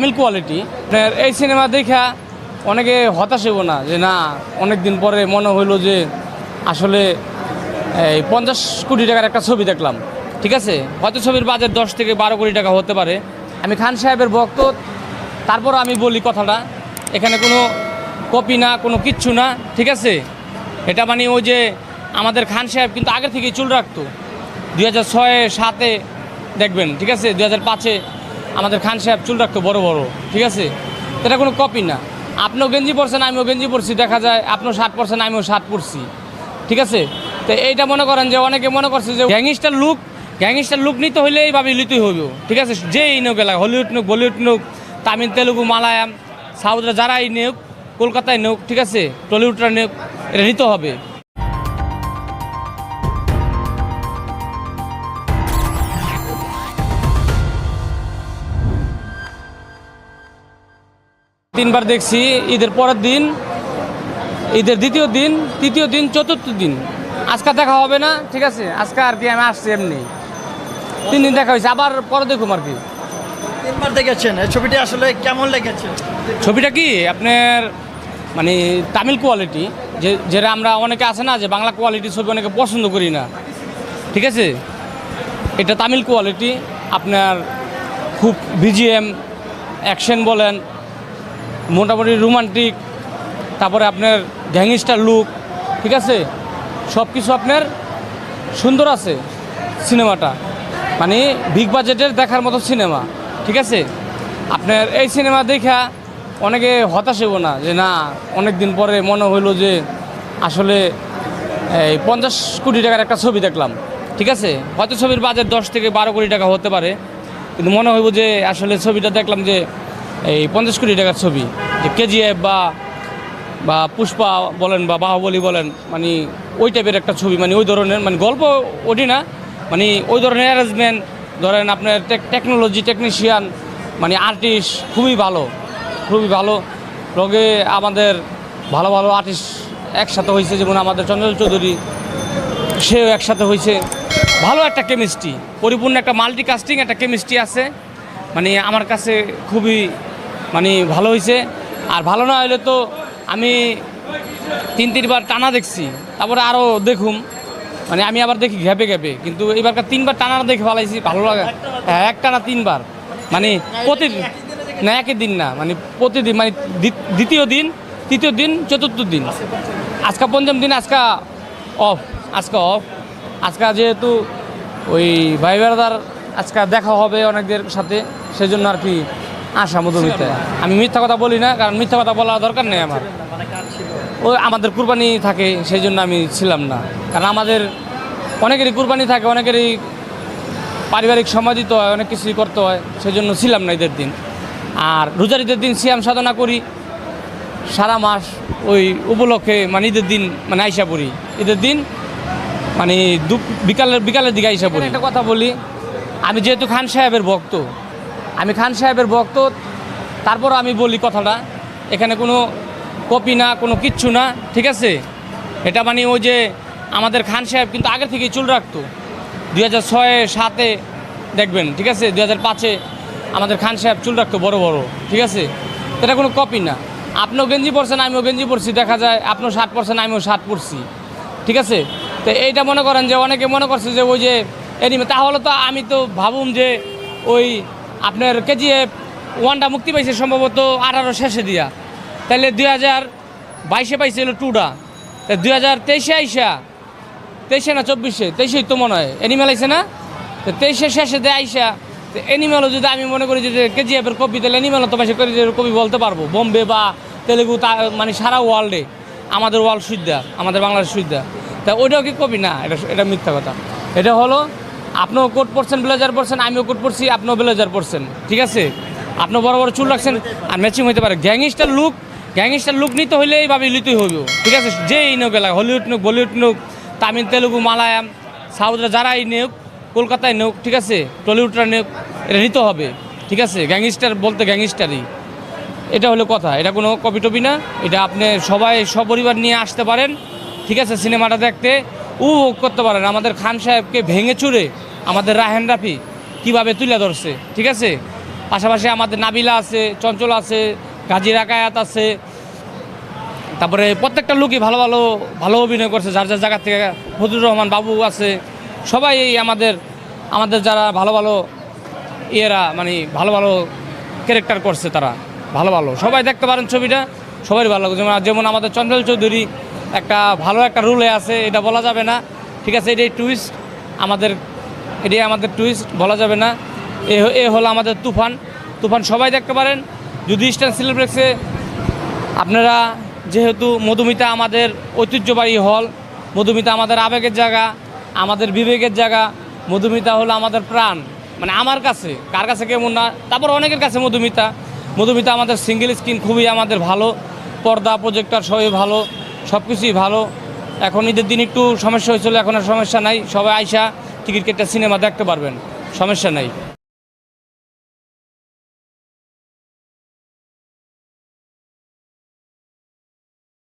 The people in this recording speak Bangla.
তামিল কোয়ালিটি আপনার এই সিনেমা দেখা অনেকে হতাশ হইব না যে না অনেক দিন পরে মনে হইল যে আসলে এই পঞ্চাশ কোটি টাকার একটা ছবি দেখলাম। ঠিক আছে? হয়তো ছবির বাজেট দশ থেকে বারো কোটি টাকা হতে পারে। আমি খান সাহেবের ভক্ত, তারপর আমি বলি কথাটা। এখানে কোনো কপি না, কোনো কিচ্ছু না। ঠিক আছে? এটা মানে ওই যে আমাদের খান সাহেব কিন্তু আগে থেকেই চুল রাখতো। দুই হাজার ছয়ে, সাতে দেখবেন। ঠিক আছে? দুই হাজার পাঁচে আমাদের খান সাহেব চুল রাখতো বড় বড়, ঠিক আছে? এটা কোনো কপি না। আপনিও গেঞ্জি পরছেন, আমিও গেঞ্জি পরছি, দেখা যায় আপনিও শার্ট পরছেন, আমিও শার্ট পরছি, ঠিক আছে? তো এইটা মনে করেন যে অনেকে মনে করছে যে গ্যাংস্টার লুক গ্যাংস্টার লুক নিতে হলে এইভাবে নিতেই হবে ঠিক আছে? যেই নোক এলাকা হলিউড নোক বলিউড নোক তামিল, তেলুগু মালায়াম সাউথরা যারাই নেওক কলকাতায় নেওক ঠিক আছে? টলিউডরা নেওক এটা নিতে হবে। তিনবার দেখছি ঈদের পরের দিন ঈদের দ্বিতীয় দিন তৃতীয় দিন চতুর্থ দিন। আজকে দেখা হবে না ঠিক আছে? আজকে আর কি আমি আসছি এমনি। তিন দিন দেখা হয়েছে আবার পরে দেখুম আর কি। তিনবার দেখেছেন এই ছবিটি আসলে কেমন লেগেছে? ছবিটা কি? আপনার মানে তামিল কোয়ালিটি যে যেটা আমরা অনেকে আছে না যে বাংলা কোয়ালিটি ছবি অনেকে পছন্দ করি না। ঠিক আছে? এটা তামিল কোয়ালিটি আপনার খুব ভিজিএম অ্যাকশন বলেন মোটামুটি রোমান্টিক তারপরে আপনার গ্যাংস্টার লুক ঠিক আছে? সব কিছু আপনার সুন্দর আছে সিনেমাটা। মানে বিগ বাজেটের দেখার মতো সিনেমা, ঠিক আছে? আপনার এই সিনেমা দেখা অনেকে হতাশ হইব না যে, না অনেক দিন পরে মনে হইল যে আসলে এই পঞ্চাশ কোটি টাকার একটা ছবি দেখলাম। ঠিক আছে? হয়তো ছবির বাজেট দশ থেকে বারো কোটি টাকা হতে পারে, কিন্তু মনে হইব যে আসলে ছবিটা দেখলাম যে এই পঞ্চাশ কোটি টাকার ছবি, যে কেজিএফ বা বা পুষ্পা বলেন বা বাহুবলী বলেন মানে ওই টাইপের একটা ছবি মানে ওই ধরনের মানে গল্প ওটি না মানে ওই ধরনের অ্যারেঞ্জমেন্ট ধরেন আপনার টেকনোলজি টেকনিশিয়ান মানে আর্টিস্ট খুবই ভালো খুবই ভালো। লগে আমাদের ভালো ভালো আর্টিস্ট একসাথে হয়েছে যেমন আমাদের চঞ্চল চৌধুরী, সেও একসাথে হয়েছে ভালো একটা কেমিস্ট্রি পরিপূর্ণ একটা মাল্টি কাস্টিং একটা কেমিস্ট্রি আছে। মানে আমার কাছে খুবই মানে ভালো হয়েছে আর ভালো না হলে তো আমি তিন তিনবার টানা দেখছি, তারপরে আরও দেখুম। মানে আমি আবার দেখি ঘেপে ঘেপে কিন্তু এবারকার তিনবার টানা দেখে ভালাইছি, ভালো লাগে হ্যাঁ এক টানা তিনবার। মানে প্রতিদিন না, একই দিন না মানে প্রতিদিন মানে দ্বি- দ্বিতীয় দিন, তৃতীয় দিন, চতুর্থ দিন। আজকে পঞ্চম দিন, আজকে অফ আজকে অফ আজকে যেহেতু ওই ভাই বেড়াদার আজকা দেখা হবে অনেকদের সাথে সেই জন্য আর কি আসা মধুমিতা। আমি মিথ্যা কথা বলি না, কারণ মিথ্যা কথা বলার দরকার নেই আমার। ওই আমাদের কুরবানি থাকে, সেই জন্য আমি ছিলাম না। কারণ আমাদের অনেকেরই কুরবানি থাকে, অনেকেরই পারিবারিক সময় দিতে হয়, অনেক কিছুই করতে হয়, সেই জন্য ছিলাম না ঈদের দিন। আর রোজার ঈদের দিন সিয়াম সাধনা করি, সারা মাস ওই উপলক্ষে মানে ঈদের দিন মানে আইসা পড়ি। ঈদের দিন মানে দু- বিকালের বিকালের দিকে আইসা পড়ি। একটা কথা বলি, আমি যেহেতু খান সাহেবের ভক্ত আমি খান সাহেবের ভক্ত তারপর আমি বলি কথাটা, এখানে কোনো কপি না, কোনো কিচ্ছু না, ঠিক আছে? এটা মানে ওই যে আমাদের খান সাহেব কিন্তু আগে থেকেই চুল রাখতো। দুই হাজার ছয়ে সাতে, দেখবেন, ঠিক আছে? দুই হাজার পাঁচে আমাদের খান সাহেব চুল রাখতো বড় বড়, ঠিক আছে? এটা কোনো কপি না। আপনিও গেঞ্জি পরছেন, আমিও গেঞ্জি পরছি, দেখা যায় আপনিও শার্ট পরছেন, আমিও শার্ট পরছি, ঠিক আছে? তো এইটা মনে করেন যে, অনেকে মনে করছে যে, ওই যে, এনিমে, তাহলে তো আমি তো ভাবুম যে, ওই আপনার কেজিএফ ওয়ানটা মুক্তি পাইছে সম্ভবত আঠারো শেষে দিয়া। তাহলে দুই হাজার বাইশে পাইছিল টুটা তা দুই হাজার তেইশে আইসা, তেইশে না চব্বিশে? তেইশেই তো মনে হয়। অ্যানিমেল আইসে না? তো তেইশে শেষে দেয় আইসা, তো অ্যানিমেলও যদি আমি মনে করি যে কেজিএফের কপি তাহলে অ্যানিমেলও তো বেশি করে কপি বলতে পারব। বোম্বে বা তেলেগু তা মানে সারা ওয়ার্ল্ডে আমাদের ওয়ার্ল্ড সুবিধা আমাদের বাংলাদেশ সুবিধা তা ওইটাও কি কপি? না, এটা এটা মিথ্যা কথা। এটা হলো আপনিও কোট পরছেন, ব্লেজার পরছেন, আমিও কোট পরছি, আপনিও ব্লেজার পরছেন, ঠিক আছে? আপনি বড় বড় চুল রাখছেন আর ম্যাচিং হইতে পারে। গ্যাংস্টার লুক গ্যাংস্টার লুক নিতে হলে এইভাবে নিতেই হবে ঠিক আছে? যেই নোক এলাকা, হলিউড নোক বলিউড নোক তামিল, তেলুগু মালায়াম সাউথরা যারাই নেওক কলকাতায় নেওক ঠিক আছে? টলিউডরা নেওক এটা নিতে হবে, ঠিক আছে? গ্যাংস্টার বলতে গ্যাংস্টারই। এটা হলো কথা, এটা কোনো কপি টপি না, এটা আপনি সবাই, সপরিবার নিয়ে আসতে পারেন, ঠিক আছে? সিনেমাটা দেখতে, উপভোগ করতে পারেন। আমাদের খান সাহেবকে ভেঙে চুরে আমাদের রাহেন রাফি কীভাবে তুলে ধরছে, ঠিক আছে? পাশাপাশি আমাদের নাবিলা আছে, চঞ্চল আছে গাজী রাকায়াত আছে। তারপরে প্রত্যেকটা লোকই ভালো ভালো ভালো অভিনয় করছে, যার যার জায়গা থেকে ফজলুর রহমান বাবু আছে। সবাই এই আমাদের আমাদের যারা ভালো ভালো ইয়েরা মানে ভালো ভালো ক্যারেক্টার করছে তারা, ভালো ভালো। সবাই দেখতে পারেন ছবিটা সবাই ভালো লাগছে যেমন- যেমন আমাদের চঞ্চল চৌধুরী একটা ভালো একটা রুলে আছে, এটা বলা যাবে না, ঠিক আছে? এটাই টুইস্ট আমাদের এটাই আমাদের টুইস্ট বলা যাবে না। এ এ হলো আমাদের তুফান। তুফান সবাই দেখতে পারেন। যদি ইস্টার্ন সিলেপ্লেক্সে আপনারা যেহেতু মধুমিতা আমাদের ঐতিহ্যবাহী হল মধুমিতা আমাদের আবেগের জায়গা, আমাদের বিবেকের জায়গা, মধুমিতা হলো আমাদের প্রাণ। মানে আমার কাছে, কার কাছে কেমন না, তারপর অনেকের কাছে মধুমিতা। মধুমিতা আমাদের সিঙ্গেল স্ক্রিন খুবই আমাদের ভালো, পর্দা প্রজেক্টর সবই ভালো সব কিছুই ভালো। এখন ঈদের দিন একটু সমস্যা হয়েছিল, এখন আর সমস্যা নাই। সবাই আইসা টিকিট কেটে সিনেমা দেখতে পারবেন, সমস্যা নাই।